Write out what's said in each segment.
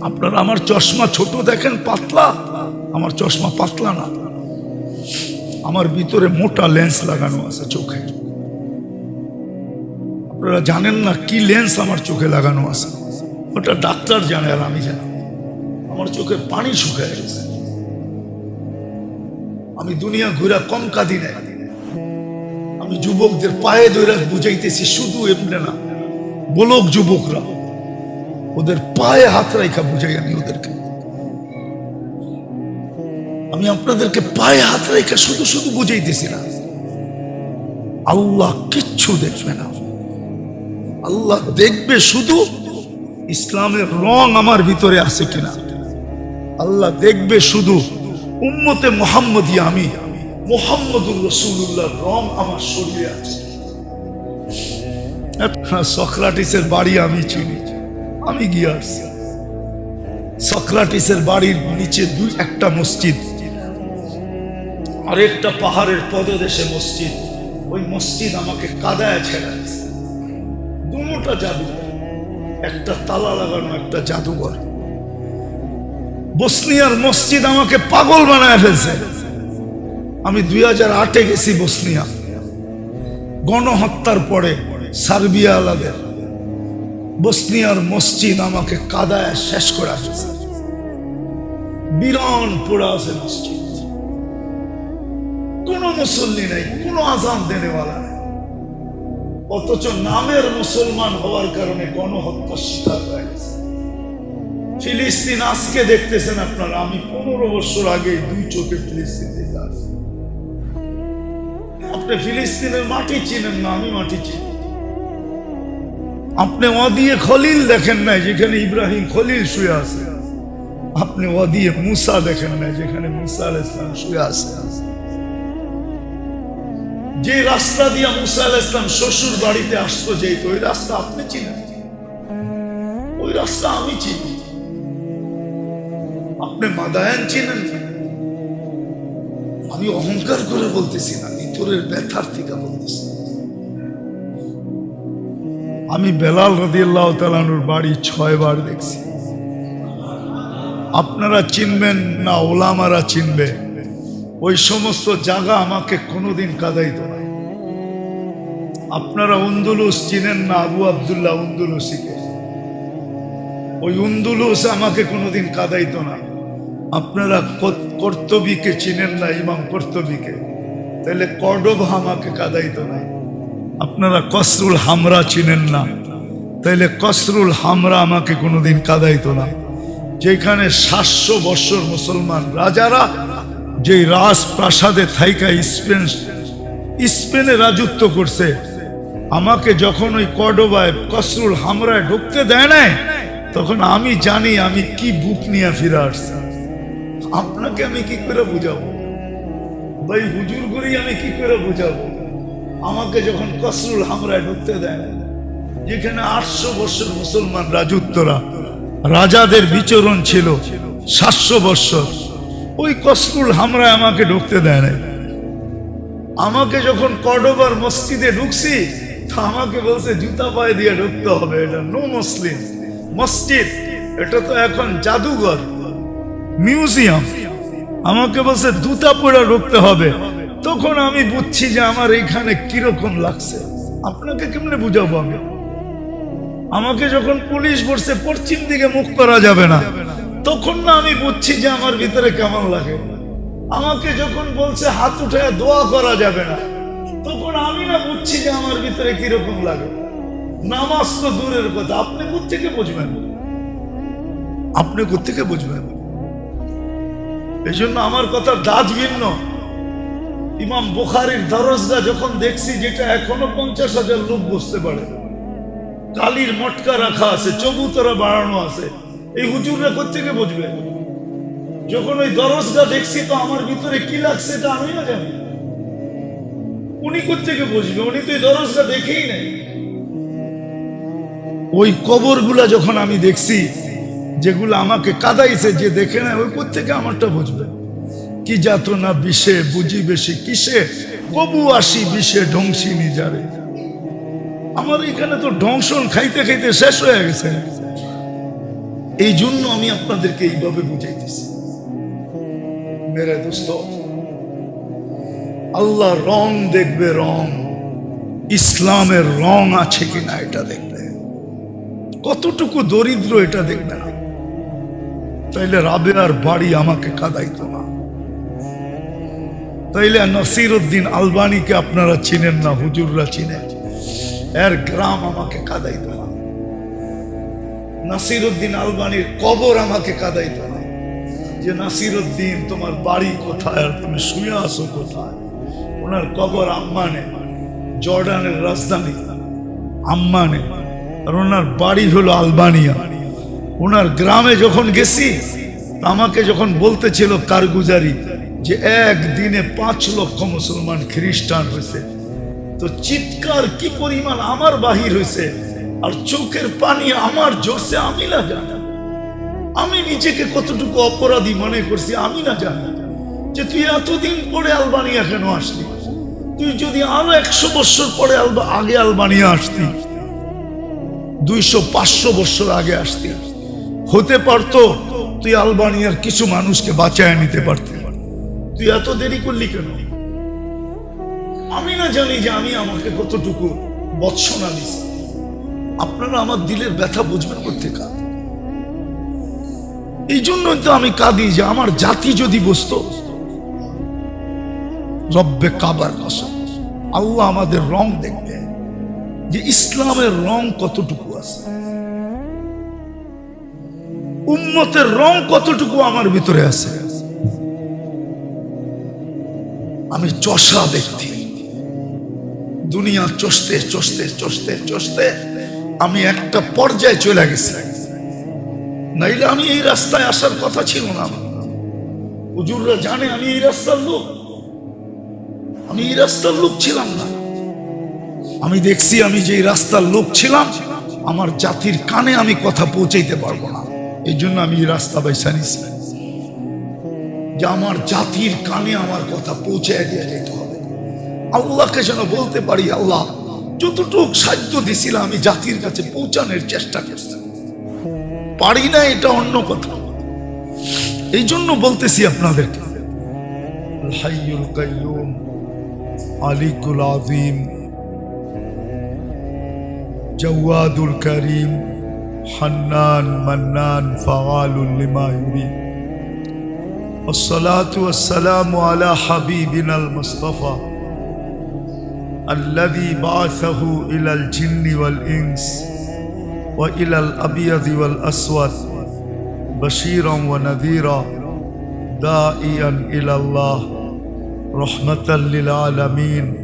আপনারা আমার চশমা ছোট দেখেন, পাতলা? আমার চশমা পাতলা না। আমার ভিতরে মোটা লেন্স লাগানো আছে চোখে। আপনারা জানেন না কি লেন্স আমার চোখে লাগানো আছে? ওটা ডাক্তার জানে আর আমি জানি। আমার চোখে পানি শুকায় গেছে। আমি দুনিয়া ঘুরা কম কাঁদি নাই। আমি যুবকদের পায়ে ধরে বুঝাইতেছি, শুধু এমনি না, বলক যুবকরা। ওদের পায়ে হাত রাইখা বুঝাই আমি ওদেরকে। আমি আপনাদেরকে পায়ে হাত রেখে শুধু শুধু বুঝাইতেছি না। আল্লাহ কিচ্ছু দেখবে না। আল্লাহ দেখবে শুধু ইসলামের রং আমার ভিতরে আছে কিনা। আল্লাহ দেখবে শুধু উম্মতে মোহাম্মদী আমি। মোহাম্মদুর রসুল্লাহ রং আমার শরীরে আছে। হ্যাঁ, সক্রাটিসের বাড়ি আমি চিনি। আমি গিয়ে আসছি। সক্রাটিসের বাড়ির নিচে দুই একটা মসজিদ। আরেকটা পাহাড়ের পদদেশে মসজিদ। ওই মসজিদ আমাকে কাদায় ছেড়া দিছে দুটা জাদু। একটা তালা লাগানো, একটা জাদুঘর। বসনিয়ার মসজিদ আমাকে পাগল বানায় ফেলছে। আমি দুই হাজার আটে গেছি বসনিয়া। গণহত্যার পরে সার্বিয়া আলাদের বসনিয়ার মসজিদ আমাকে কাদায় শেষ করে আসছে বিরান পোড়া আছে মসজিদ। মুসল্লি নেই আজান দেনেওয়ালা নেই। অথচ নামের মুসলমান হওয়ার কারণে শিকার হয়ে গেছে। ফিলিস্তিন আজকে দেখতেছেন আপনারা, আমি পনেরো বছর আগে দুই চোখে ফিলিস্তিন দেখে আসি। আপনি ফিলিস্তিনের মাটি চিনেন না, আমি মাটি চিনি। আপনি অদিয়ে খলিল দেখেন নাই, যেখানে ইব্রাহিম খলিল শুয়ে আছে? আপনি অদিয়ে মুসা দেখেন নাই, যেখানে মুসা আল ইসলাম শুয়ে আছে? যে রাস্তা দিয়ে মুসা আল ইসলাম শ্বশুর বাড়িতে আসতো যেত ওই রাস্তা আপনি চিনেন? ওই রাস্তা আমি চিনি। আপনি মাদায়ান চিনেন? আমি অহংকার করে বলতেছি না ভিতরের ব্যথার থেকে বলতেছি। আমি বেলাল রদিয়াল্লাহ তালানুর বাড়ি ছয়বার দেখছি। আপনারা চিনবেন না ওলামারা চিনবে ওই সমস্ত জায়গা আমাকে কোনোদিন কাদাইত না। আপনারা উন্দুলুস চিনেন না আবু আবদুল্লাহ উন্দুলুসিকে ওই উন্দুলুস আমাকে কোনোদিন কাদাইত না। আপনারা কর্তবীকে চিনেন না ইমাম কর্তবীকে? তাহলে কর্ডোভা আমাকে কাদাইত না। আপনারা কসরুল হামরা চিনেন না। তাইলে কসরুল হামরা আমাকে কোনোদিন কাদাইতো না। যেখানে সাতশো বৎসর মুসলমান রাজারা যেই রাজপ্রাসাদে থাইকা স্পেন স্পেনে রাজত্ব করছে, আমাকে যখন ওই কডোবায় কসরুল হামরায় ঢুকতে দেয় নাই, তখন আমি জানি আমি কি বুক নিয়ে ফিরে আসছি। আপনাকে আমি কি করে বুঝাবো? ভাই, হুজুর করি আমি কি করে বুঝাবো? আমাকে যখন কসরুল হামরায় ঢুকতে দেয়, যেখানে আটশো বছর মুসলমান রাজত্বরা, রাজাদের বিচরণ ছিল সাতশো বৎসর, ওই কসরুল হামরায় আমাকে ঢুকতে দেয় না আমাকে যখন কডোবার মসজিদে ঢুকছি, তা আমাকে বলছে, জুতা পায়ে দিয়ে ঢুকতে হবে, এটা নো মুসলিম মসজিদ, এটা তো এখন জাদুঘর মিউজিয়াম আমাকে বলছে জুতা পরে ঢুকতে হবে। তখন আমি বুঝছি যে আমার এইখানে কীরকম লাগছে। আপনাকে কেমনে বুঝাবো আমি? আমাকে যখন পুলিশ বলছে, পশ্চিম দিকে মুখ করা যাবে না, তখন না আমি বুঝছি যে আমার ভিতরে কেমন লাগে। আমাকে যখন বলছে, হাত উঠে দোয়া করা যাবে না, তখন আমি না বুঝছি যে আমার ভিতরে কীরকম লাগে। নামাজ তো দূরের কথা, আপনি কোথেকে বুঝবেন? আপনি কোথেকে বুঝবেন? এই জন্য আমার কথা দাঁত ভিন্ন। ইমাম বুখারির দরজগা যখন দেখছি, যেটা এখনও পঞ্চাশ হাজার লোক বসতে পারে। কালির মটকা রাখা আছে, চবুতরা বাড়ানো আছে। এই হুজুররা কোথেকে বুঝবে? যখন ওই দরজগা দেখছি, তো আমার ভিতরে কি লাগছে এটা আমিও জানি। উনি কোথেকে বুঝবে? উনি তো এই দরজগা দেখেই নাই। ওই কবরগুলা যখন আমি দেখছি, যেগুলো আমাকে কাদাইছে, যে দেখে না ওই কোথেকে আমারটা বুঝবে? কি যাতনা বিষে, বুঝি বেশি কিসে? কবু আসি বিষে ধ্বংসী নিজারে। আমার এখানে তো ধ্বংসন খাইতে খাইতে শেষ হয়ে গেছে। এই জন্য আমি আপনাদেরকে এইভাবে বুঝাইতেছি। মেরে দোস্ত, আল্লাহ রং দেখবে রং। ইসলামের রং আছে কিনা এটা দেখবে। কতটুকু দরিদ্র এটা দেখবে না। তাইলে রাবেয়ার বাড়ি আমাকে কাদাইতো না। তাইলে নসির উদ্দিন আলবানিকে আপনারা চিনেন না, হুজুররা চিনেন। এর গ্রাম আমাকে কাদাইতো না। নাসির উদ্দিন আলবানির কবর আমাকে কাদাইতো না। যে নাসির উদ্দিন তোমার বাড়ি কোথায় আর তুমি শুয়ে আসো কোথায়? ওনার কবর আম্মানে, জর্ডানের রাজধানী আম্মানে। আর ওনার বাড়ি হলো আলবানিয়া। ওনার গ্রামে যখন গেছি, আমাকে যখন বলতেছিল কারগুজারি যে একদিনে পাঁচ লক্ষ মুসলমান খ্রিস্টান হয়েছে। তো চিৎকার কি পরিমাণ আমার বাহির হয়েছে? আর চোখের পানি আমার জোরছে আমি না জানি। আমি নিজেকে কতটুকু অপরাধী মনে করছি, আমি না জানি। যে তুই এতদিন পরে আলবানিয়া কেন আসলি? তুই যদি আরও একশো বছর পরে আগে আলবানিয়া আসতি, দুইশো, পাঁচশো বছর আগে আসতি, হতে পারতো তুই আলবানিয়ার কিছু মানুষকে বাঁচায় নিতে পারতি। তুই এত দেরি করলি কেন? আমি না জানি যে আমি আমাকে কতটুকু বৎসনা দিছি। আপনারা আমার দিলের ব্যথা বুঝবেন করতে কাঁদ এই জন্যই তো আমি কাঁদি যে আমার জাতি যদি বসতো রব্বে কাবার কসম, আল্লাহ আমাদের রং দেখবে যে ইসলামের রং কতটুকু আছে। উম্মতের রং কতটুকু আমার ভিতরে আছে? আমি চষা ব্যক্তি। দুনিয়া চষতে চষতে চষতে চষতে আমি একটা পর্যায়ে চলে গেছি। নাইলে আমি এই রাস্তায় আসার কথা ছিল না। হুজুররা জানে আমি এই রাস্তার লোক। আমি এই রাস্তার লোক ছিলাম না। আমি দেখছি আমি যে রাস্তার লোক ছিলাম, আমার জাতির কানে আমি কথা পৌঁছাইতে পারব না। এই জন্য আমি এই রাস্তা বাইসা নিছি। যে আমার জাতির কানে আমার কথা পৌঁছে দিয়ে যেতে হবে। আল্লাহকে যেন বলতে পারি, আল্লাহ, যতটুক সাহায্য দিছিল আমি জাতির কাছে পৌঁছানোর চেষ্টা করছি। পারি না এটা অন্য কথা। এই জন্য বলতেছি আপনাদেরকে হাইয়ুল কাইয়ুম আলিকুল আযীম, জওয়াদুল করিম, হান্নান মান্নান ফাআলুল লিমা ইউরিদ। والصلاة والسلام على حبيبنا المصطفى الذي بعثه إلى الجن والإنس وإلى الأبيض والأسود بشيرا ونذيرا داعيا إلى الله رحمة للعالمين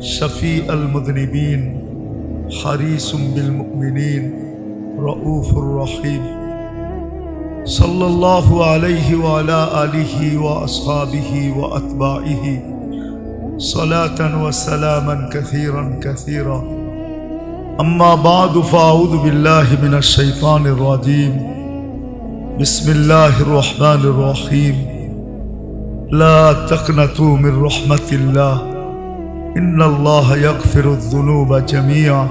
شفيع المذنبين حريص بالمؤمنين رؤوف رحيم صلى الله عليه وعلى آله وأصحابه وأتباعه صلاة وسلاما كثيرا كثيرا. أما بعد فأعوذ بالله من الشيطان الرجيم. بسم الله الرحمن الرحيم. لا تقنطوا من رحمة الله. إن الله يغفر الذنوب جميعا.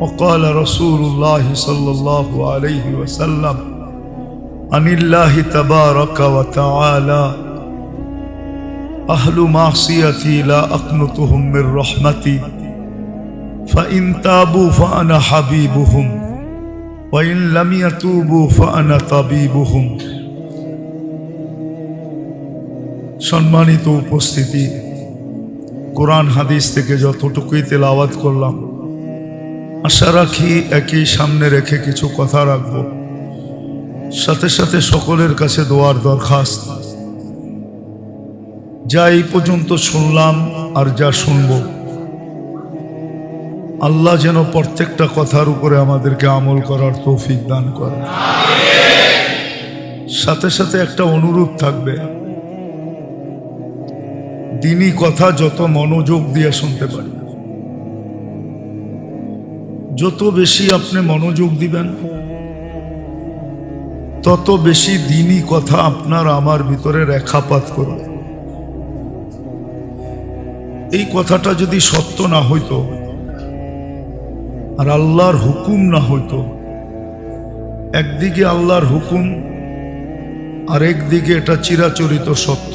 وقال رسول الله صلى الله عليه وسلم عن الله تبارك وتعالى أهل معصيتي لا أقنطهم من رحمتي فإن تابوا فأنا حبيبهم وإن لم يتوبوا فأنا طبيبهم সম্মানিত উপস্থিতি কোরআন হাদিস থেকে যতটুকুই তেলাওয়াত করলাম আশা রাখি একই সামনে রেখে কিছু কথা রাখবো সাথে সাথে সকলের কাছে দোয়ার দরখাস্ত। যা এই পর্যন্ত শুনলাম আর যা শুনব। আল্লাহ যেন প্রত্যেকটা কথার উপরে আমাদেরকে আমল করার তৌফিক দান করে সাথে সাথে একটা অনুরোধ থাকবে। দিনই কথা যত মনোযোগ দিয়ে শুনতে পারি। যত বেশি আপনি মনোযোগ দিবেন তত বেশি দিনই কথা আপনার আমার ভিতরে রেখাপাত করবে। এই কথাটা যদি সত্য না হইতো, আর আল্লাহর হুকুম না হইতো, একদিকে আল্লাহর হুকুম, আর একদিকে এটা চিরাচরিত সত্য।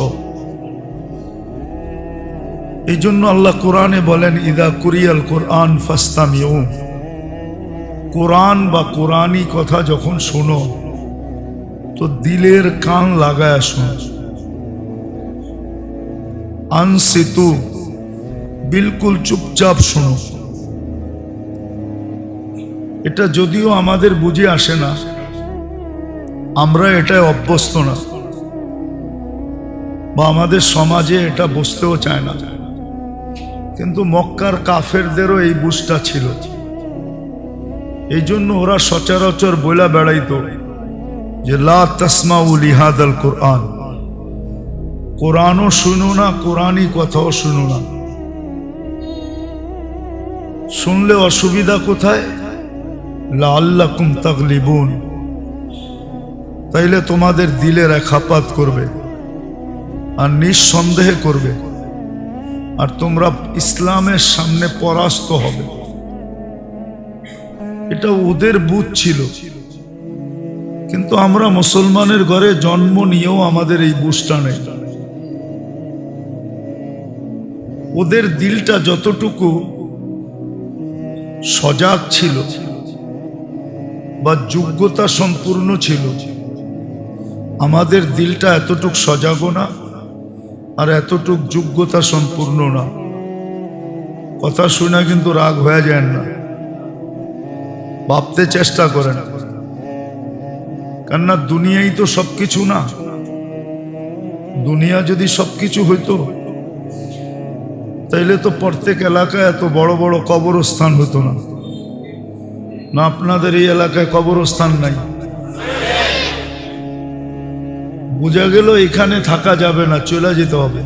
এই জন্য আল্লাহ কোরআনে বলেন, ইদা কুরিয়াল কোরআন ফাস্তামিউ কোরআন বা কোরআনই কথা যখন শোনো তো দিলের কান লাগায় শোনো। আনসিতু, বিলকুল চুপচাপ শোনো। এটা যদিও আমাদের বুঝে আসে না, আমরা এটায় অভ্যস্ত না। বা আমাদের সমাজে এটা বসতেও চায় না। কিন্তু মক্কার কাফেরদেরও এই বুঝটা ছিল। এই জন্য ওরা সচরাচর বইলা বেড়াইতো। যে, লা তসমাউল ইহাদ আল কোরআন। কোরআনও শুনো না, কোরআনই কথাও শুনো না। শুনলে অসুবিধা কোথায়? লাল্লাকুম তাগলিবুন। তাইলে তোমাদের দিলের একাপাত করবে আর নিঃসন্দেহে করবে। আর তোমরা ইসলামের সামনে পরাস্ত হবে। এটা ওদের বুধ ছিল। কিন্তু আমরা মুসলমানের ঘরে জন্ম নিয়েও আমাদের এই বুঝটা নেই। ওদের দিলটা যতটুকু সজাগ ছিল বা যোগ্যতা সম্পূর্ণ ছিল, আমাদের দিলটা এতটুক সজাগও না আর এতটুক যোগ্যতা সম্পূর্ণ না। কথা শুনে কিন্তু রাগ হয়ে যায় না। ভাবতে চেষ্টা করেন। কেননা দুনিয়াই তো সবকিছু না। দুনিয়া যদি সবকিছু হইতো, তাইলে তো প্রত্যেক এলাকায় এত বড় বড় কবরস্থান হতো না। না আপনাদের এই এলাকায় কবরস্থান নাই। বোঝা গেল এখানে থাকা যাবে না, চলে যেতে হবে।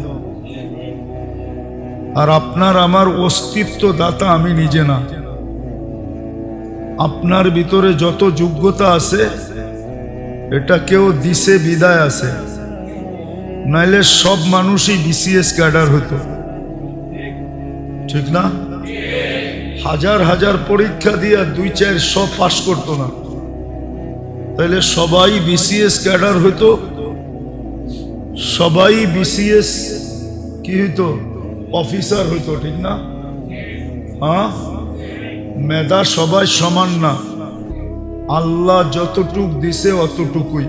আর আপনার আমার অস্তিত্ব দাতা আমি নিজে না। আপনার ভিতরে যত যোগ্যতা আছে এটা কেউ দিছে, বিদায় আছে। নাইলে সব মানুষই বিসিএস ক্যাডার হতো। ঠিক না? হাজার হাজার পরীক্ষা দিয়ে দুই চার সব পাশ করতো না। তাহলে সবাই বিসিএস ক্যাডার হতো সবাই বিসিএস কি হইতো? অফিসার হইতো, ঠিক না? হ্যাঁ? মেধা সবাই সমান না। আল্লাহ যতটুক দিছে অতটুকুই।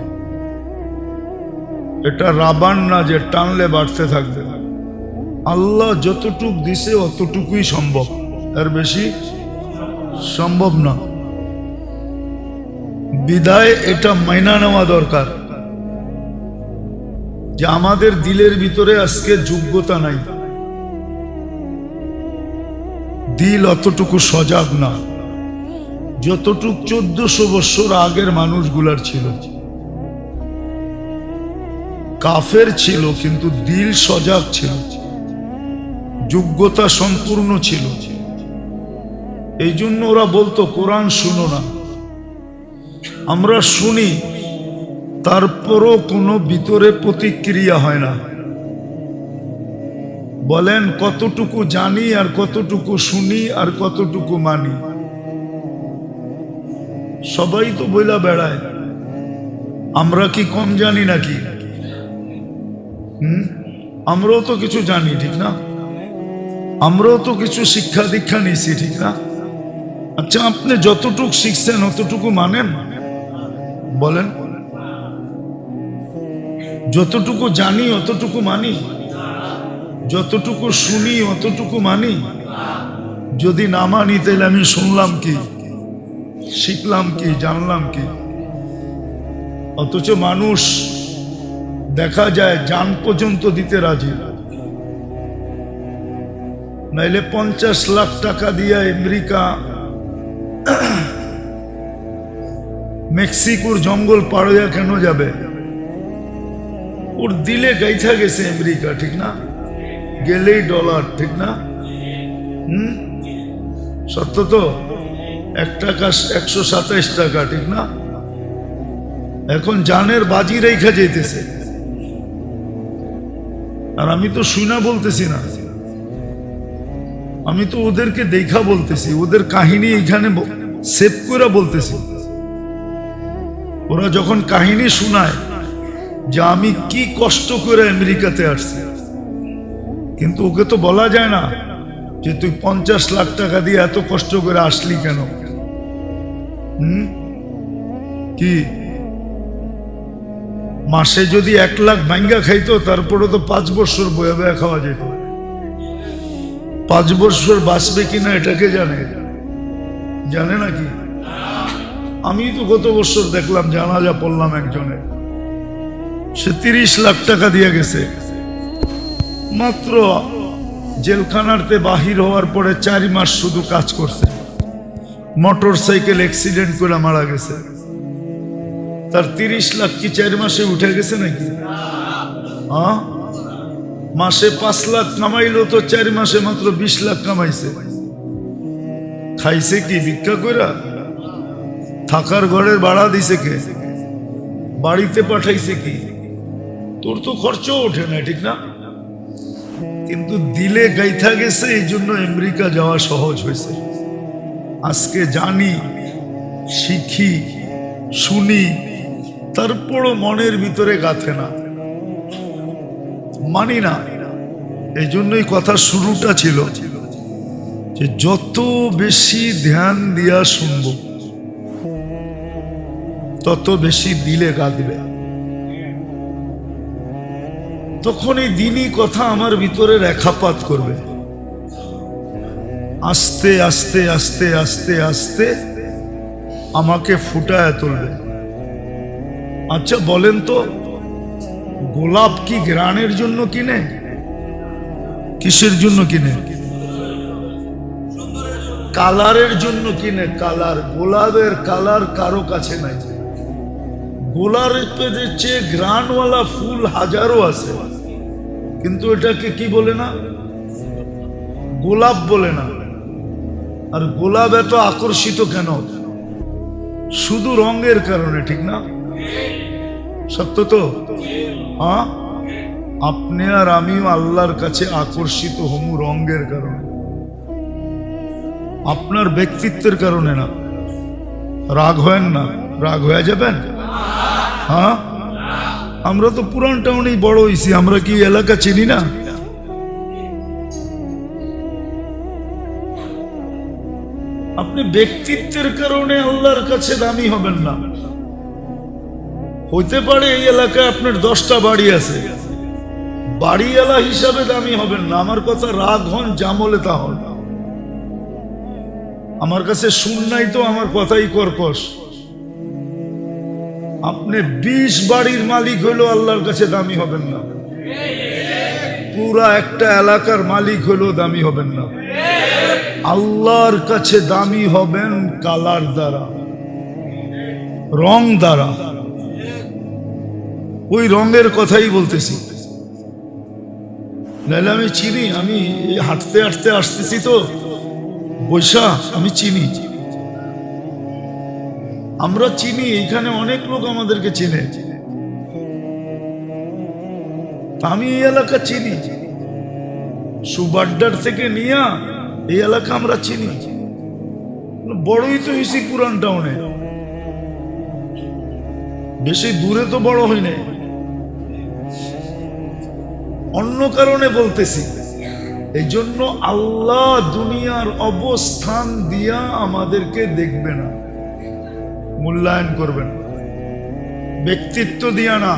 এটা রাবান না যে টানলে বাড়তে থাকবে। আল্লাহ যতটুক দিছে অতটুকুই সম্ভব। এর বেশি সম্ভব না। বিদায় এটা মাইনা নেওয়া দরকার। যে আমাদের দিলের ভিতরে আজকে যোগ্যতা নাই। দিল অতটুকু সজাগ না। যতটুক চোদ্দশো বৎসর আগের মানুষগুলার ছিল। কাফের ছিল, কিন্তু দিল সজাগ ছিল। যোগ্যতা সম্পূর্ণ ছিল। এই জন্য ওরা বলতো, কোরআন শুনো না। আমরা শুনি, তারপরও কোনো ভিতরে প্রতিক্রিয়া হয় না। বলেন, কতটুকু জানি আর কতটুকু শুনি আর কতটুকু মানি? সবাই তো বইলা বেড়ায়। আমরা কি কম জানি নাকি? হুম? আমরাও তো কিছু জানি, ঠিক না? আমরাও তো কিছু শিক্ষা দীক্ষা নিয়েছি, ঠিক না? আচ্ছা আপনি যতটুকু শিখছেন, অতটুকু মানেন? বলেন। যতটুকু জানি, অতটুকু মানি। যতটুকু শুনি, অতটুকু মানি। যদি না মানি, তাহলে আমি শুনলাম কি? শিখলাম কি, জানলাম কি? অথচ মানুষ দেখা যায় যান পর্যন্ত দিতে রাজি। নাইলে পঞ্চাশ লাখ টাকা দিয়ে আমেরিকা, মেক্সিকোর জঙ্গল পাড়িয়া কেন যাবে? ওর দিলে গাইথা গেছে আমেরিকা, ঠিক না? গেলেই ডলার, ঠিক না? হুম? সত্য তো? এক টাকা একশো সাতাইশ টাকা, ঠিক না? এখন জানের বাজি রেখা যেতেছে। আর আমি তো শুনা বলতেছি না। আমি তো ওদেরকে দেখা বলতেছি, ওদের কাহিনী এখানে সেভ করে বলতেছি। ওরা যখন কাহিনী শোনায় যে আমি কি কষ্ট করে আমেরিকাতে আসছি, কিন্তু ওকে তো বলা যায় না যে তুই পঞ্চাশ লাখ টাকা দিয়ে এত কষ্ট করে আসলি কেন? হুম? কি? মাসে যদি এক লাখ ভাঙ্গা খাইতো, তারপরে তো পাঁচ বছর বয়া বয়া খাওয়া যেত। পাঁচ বছর বাঁচবে কিনা এটাকে জানে। জানে নাকি আমি তো গত বছর দেখলাম, জানাজা পড়লাম একজনের। সে তিরিশ লাখ টাকা দিয়ে গেছে। মাত্র জেলখানাতে বাহির হওয়ার পরে চার মাস শুধু কাজ করছে। মোটর সাইকেল অ্যাক্সিডেন্ট করে মারা গেছে। তার তিরিশ লাখ কি চার মাসে উঠে গেছে নাকি? হ্যাঁ? মাসে পাঁচ লাখ কামাইলো তো চার মাসে মাত্র বিশ লাখ কামাইছে খাইছে কি ভিক্ষা কইরা? থাকার ঘরের ভাড়া দিছে কে? বাড়িতে পাঠাইছে কি? তোর তো খরচও ওঠে না, ঠিক না? কিন্তু দিলে গাইথা গেছে এই জন্য আমেরিকা যাওয়া সহজ হয়েছে। আজকে জানি, শিখি, শুনি, তারপরও মনের ভিতরে গাথে না। মানি না এই জন্যই কথা শুরুটা ছিল যে যত বেশি ধ্যান দিয়া শুনব, তত বেশি দিলে গাঁদবে তখন এই দিনই কথা আমার ভিতরে রেখাপাত করবে। আস্তে আস্তে আস্তে আস্তে আস্তে আমাকে ফুটায় তুলবে। আচ্ছা বলেন তো, গোলাপ কি গ্রানের জন্য কিনে? কিসের জন্য কিনে? কালারের জন্য কিনে। কালার, গোলাপের কালার কারও কাছে নাই। গোলাপের চেয়ে গ্রানওয়ালা ফুল হাজারো আছে। কিন্তু এটাকে কি বলে না? গোলাপ বলে না। আর গোলাপ এত আকর্ষিত কেন? শুধু রঙের কারণে, ঠিক না? সত্য তো? হ্যাঁ? আপনি আর আমিও আল্লাহর কাছে আকর্ষিত হমু রঙের কারণে। আপনার ব্যক্তিত্বের কারণে না। রাগ হয় না। রাগ হয়ে যাবেন? হ্যাঁ? আমরা তো পুরান টাউনেই বড় হয়েছি আমরা কি এলাকা চিনি না? আপনি ব্যক্তিত্বের কারণে আল্লাহর কাছে দামি হবেন না। হইতে পারে এই এলাকায় আপনার দশটা বাড়ি আছে। বাড়িওয়ালা হিসাবে দামি হবেন না। আমার কথা রাগ হন, জামলে তা হন। আমার কাছে শুন নাই তো, আমার কথাই কর্কশ। আপনি বিশ বাড়ির মালিক হলেও আল্লাহর কাছে দামি হবেন না। পুরা একটা এলাকার মালিক হলেও দামি হবেন না। আল্লাহর কাছে দামি হবেন কালার দ্বারা, রং দ্বারা। ওই রঙের কথাই বলতেছি। নাহলে আমি চিনি, আমি হাঁটতে হাঁটতে আসতেছি তো। বৈশা, আমি চিনি। আমরা চিনি এখানে অনেক লোক আমাদেরকে চেনে। আমি এই এলাকা চিনি। সুবাড্ডার থেকে নিয়া এই এলাকা আমরা চিনি। বড়ই তো হয়েছি পুরান টাউনে। বেশি দূরে তো বড় হই নাই। অন্য কারণে বলতেছি এই জন্য আল্লাহ দুনিয়ার অবস্থান দিয়া আমাদেরকে দেখবে না, মূল্যায়ন করবেন ব্যক্তিত্ব দিয়া না।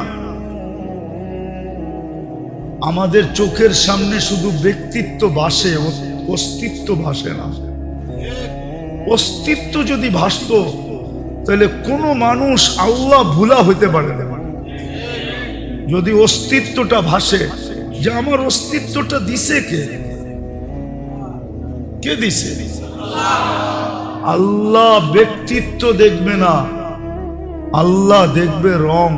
আমাদের চোখের সামনে শুধু ব্যক্তিত্ব বাসে অস্তিত্ব ভাসে না। অস্তিত্ব যদি ভাসত, তাহলে কোনো মানুষ আল্লাহ ভুলা হইতে পারে না। যদি অস্তিত্বটা ভাসে, যে আমার অস্তিত্বটা দিছে কে? কে দিছে? আল্লাহ ব্যক্তিত্ব দেখবে না, আল্লাহ দেখবে রং।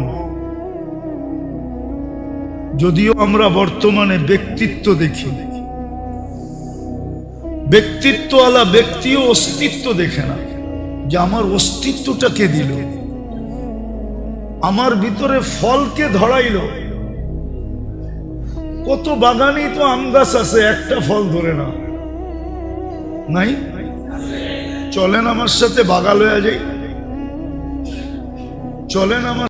যদিও আমরা বর্তমানে ব্যক্তিত্ব দেখি। ব্যক্তিত্ব আলা ব্যক্তিও অস্তিত্ব দেখে না যে আমার অস্তিত্বটা কে দিল? আমার ভিতরে ফলকে ধরাইল? কত বাগানেই তো আম গাছ আছে, একটা ফল ধরে না নাই? চলেন আমার সাথে বাগাল হয়ে যাই। চলেন আমার